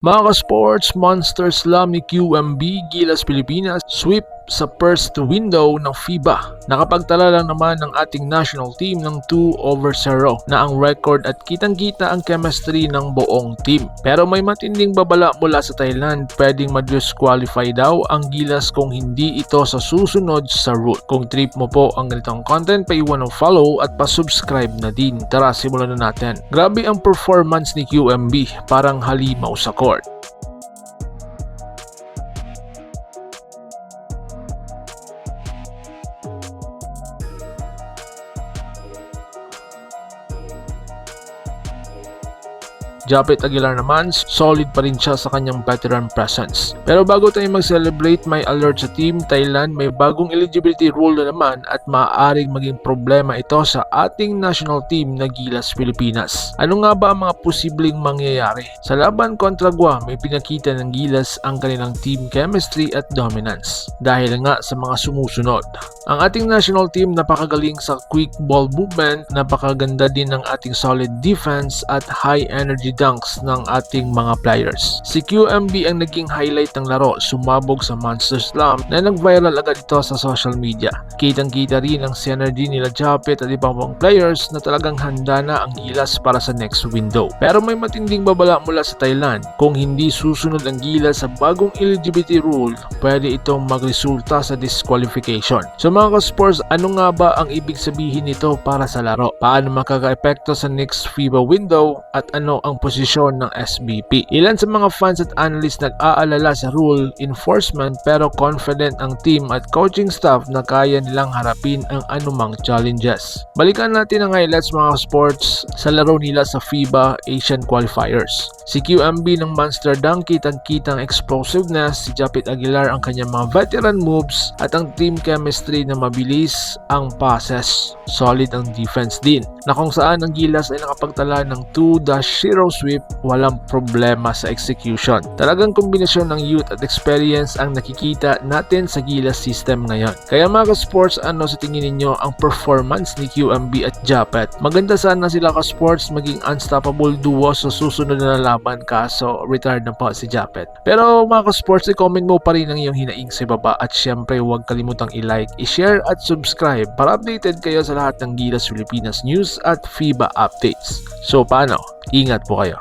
Mga ka-sports, Monster Slam ni QMB, Gilas Pilipinas, sweep sa first window ng FIBA. Nakapagtala lang naman ng ating national team ng 2 over 0 na ang record at kitang-kita ang chemistry ng buong team. Pero may matinding babala mula sa Thailand, pwedeng ma-disqualify daw ang Gilas kung hindi ito sa susunod sa route. Kung trip mo po ang ganitong content, paiwan ng follow at pa-subscribe na din. Tara, simulan na natin. Grabe ang performance ni QMB, parang halimaw sa court. Japet Aguilar naman, solid pa rin siya sa kanyang veteran presence. Pero bago tayo mag-celebrate, may alert sa team Thailand, may bagong eligibility rule na naman at maaaring maging problema ito sa ating national team na Gilas Pilipinas. Ano nga ba ang mga posibleng mangyayari? Sa laban kontra Guam, may pinakita ng Gilas ang kanilang team chemistry at dominance dahil nga sa mga sumusunod. Ang ating national team napakagaling sa quick ball movement, napakaganda din ng ating solid defense at high energy dunks ng ating mga players. Si QMB ang naging highlight ng laro, sumabog sa Monster Slam na nag-viral agad ito sa social media. Kitang-kita rin ang synergy nila Japet at ibang pang players na talagang handa na ang gilas para sa next window. Pero may matinding babala mula sa Thailand. Kung hindi susunod ang gilas sa bagong eligibility rule, pwede itong magresulta sa disqualification. So mga ka-sports, ano nga ba ang ibig sabihin nito para sa laro? Paano makaka-epekto sa next FIBA window at ano ang posisyon ng SBP? Ilan sa mga fans at analysts nag-aalala sa rule enforcement pero confident ang team at coaching staff na kaya nilang harapin ang anumang challenges. Balikan natin ang highlights mga sports sa laro nila sa FIBA Asian Qualifiers. Si QMB ng Monster Dunk kitang-kitang explosiveness, si Japit Aguilar ang kanyang mga veteran moves at ang team chemistry na mabilis ang passes. Solid ang defense din na kung saan ang Gilas ay nakapagtala ng 2-0 sweep walang problema sa execution. Talagang kombinasyon ng youth at experience ang nakikita natin sa Gilas system ngayon. Kaya mga ka-sports, ano sa tingin ninyo ang performance ni QMB at Japet? Maganda sana sila ka-sports maging unstoppable duo sa susunod na laban kaso retired na po si Japet. Pero mga ka-sports, i-comment mo pa rin ang iyong hinaing sa baba at syempre huwag kalimutang i-like, i-share at subscribe para updated kayo sa lahat ng Gilas Pilipinas news at FIBA updates. So paano? Ingat po kayo.